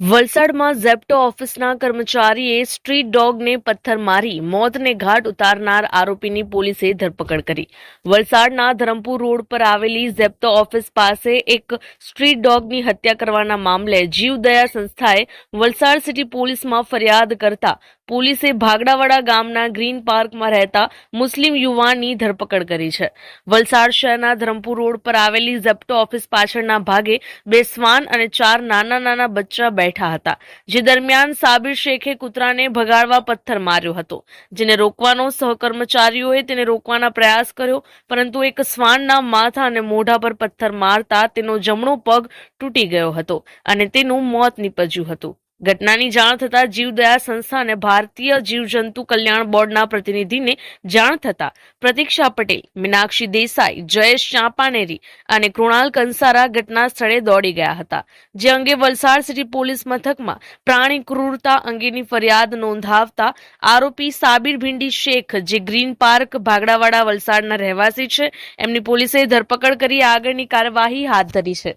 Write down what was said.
વલસાડમાં ઝેપ્ટો ઓફિસના કર્મચારીએ સ્ટ્રીટ ડોગને પથ્થર મારી મોતને ઘાટ ઉતારનાર આરોપીની પોલીસે ધરપકડ કરી. વલસાડના ધરમપુર રોડ પર આવેલી ઝેપ્ટો ઓફિસ પાસે એક સ્ટ્રીટ ડોગની હત્યા કરવાના મામલે જીવદયા સંસ્થાએ વલસાડ સિટી પોલીસમાં ફરિયાદ કરતા પોલીસે ભાગડાવાડા ગામના ગ્રીન પાર્કમાં રહેતા મુસ્લિમ યુવાનની ધરપકડ કરી છે. વલસાડ શહેરના ધરમપુર રોડ પર આવેલી ઝેપ્ટો ઓફિસ પાછળના ભાગે બે શ્વાન અને ચાર નાના નાના બચ્ચા બેઠા હતા, જે દરમિયાન સાબિર શેખે કૂતરાને ભગાડવા પથ્થર માર્યો હતો. જેને રોકવાનો સહકર્મચારીઓએ તેને રોકવાના પ્રયાસ કર્યો, પરંતુ એક શ્વાનના માથા અને મોઢા પર પથ્થર મારતા તેનો જમણો પગ તૂટી ગયો હતો અને તેનું મોત નીપજ્યું હતું. ઘટનાની જાણ થતાં જીવદયા સંસ્થા અને ભારતીય જીવજંતુ કલ્યાણ બોર્ડના પ્રતિનિધિને જાણ થતાં પ્રતીક્ષા પટેલ, મીનાક્ષી દેસાઈ, જયેશ ચાંપાનેરી અને કૃણાલ કંસારા ઘટના સ્થળે દોડી ગયા હતા, જે અંગે વલસાડ સિટી પોલીસ મથકમાં પ્રાણી ક્રૂરતા અંગેની ફરિયાદ નોંધાવતા આરોપી સાબિર ભીંડી શેખ, જે ગ્રીન પાર્ક, ભાગડાવાડા વલસાડના રહેવાસી છે, એમની પોલીસે ધરપકડ કરી આગળની કાર્યવાહી હાથ ધરી છે.